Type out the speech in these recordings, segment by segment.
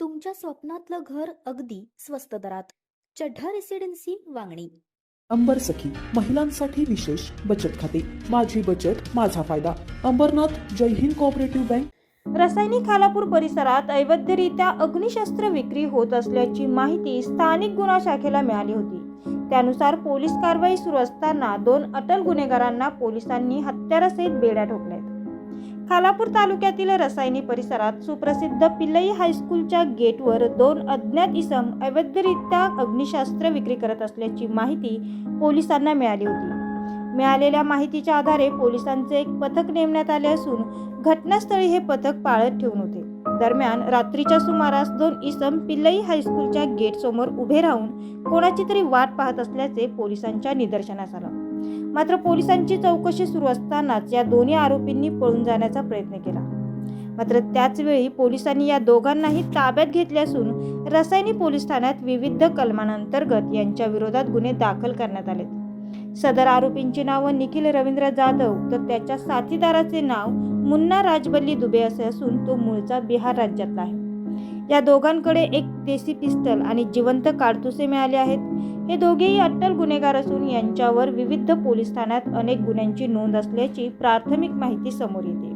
तुमच्या स्वप्नातलं घर अगदी स्वस्त दरात. चढ्ढा रेसिडेन्सी वांगणी. अंबर सखी महिलांसाठी विशेष बचत खाते. माझी बचत माझा फायदा. Ambernath Jai Hind cooperative bank. रासायनिक खालापूर परिसरात अवैधरित्या अग्निशस्त्र विक्री होत असल्याची माहिती स्थानिक गुन्हा शाखेला मिळाली होती. त्यानुसार पोलीस कारवाई सुरू असताना दोन अटल गुन्हेगारांना पोलिसांनी हत्यारासहित बेड्या ठोकल्यात. खालापूर तालुक्यातील रसायनी परिसरात सुप्रसिद्ध पिल्लई हायस्कूलच्या गेटवर दोन अज्ञात इसम अवैधरित्या अग्निशास्त्र विक्री करत असल्याची माहिती पोलिसांना मिळाली होती. मिळालेल्या माहितीच्या आधारे पोलिसांचे एक पथक नेमण्यात आले असून घटनास्थळी हे पथक पाळत ठेवून होते. दरम्यान रात्रीच्या सुमारास दोन इसम पिल्लई हायस्कूलच्या गेट समोर उभे राहून कोणाची तरी वाट पाहत असल्याचे पोलिसांच्या निदर्शनास आलं. मात्र पोलिसांची चौकशी सुरू असतानाच या दोन्ही आरोपींनी पळून जाण्याचा प्रयत्न केला. मात्र त्याचवेळी पोलिसांनी या दोघांनाही ताब्यात घेतले असून रसायनी पोलीस ठाण्यात विविध कलमांअंतर्गत यांच्या विरोधात गुन्हे दाखल करण्यात आले सदर आरोपींची नावं निखिल रवींद्र जाधव तर त्याच्या साथीदाराचे नाव मुन्ना राजबल्ली दुबे असे असून तो मूळचा बिहार राज्यातला आहे. या दोघांकडे एक देसी पिस्टल आणि जिवंत काडतुसे मिळाले आहेत. हे दोघेही अट्टल गुन्हेगार असून यांच्यावर विविध पोलीस ठाण्यात अनेक गुन्ह्यांची नोंद असल्याची प्राथमिक माहिती समोर येते.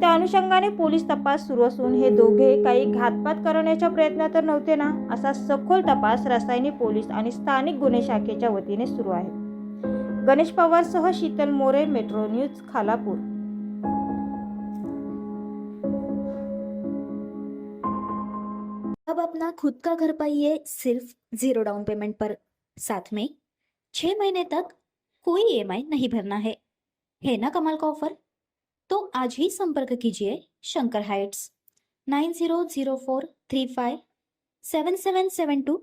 त्या अनुषंगाने पोलीस तपास सुरू असून हे दोघे काही घातपात करण्याच्या प्रयत्नात तर नव्हते ना असा सखोल तपास रासायनिक पोलीस आणि स्थानिक गुन्हे शाखेच्या वतीने सुरू आहे. गणेश पवारसह शीतल मोरे, मेट्रो न्यूज़ खालापूर. अब अपना खुद का घर पाइए सिर्फ़ ज़ीरो डाउन पेमेंट पर। साथ में छह महीने तक कोई ईएमआई नहीं भरना है। है ना कमाल का ऑफ़र तो आज ही संपर्क कीजिए Shankar heights. Nine zero zero four three five seven seven seven two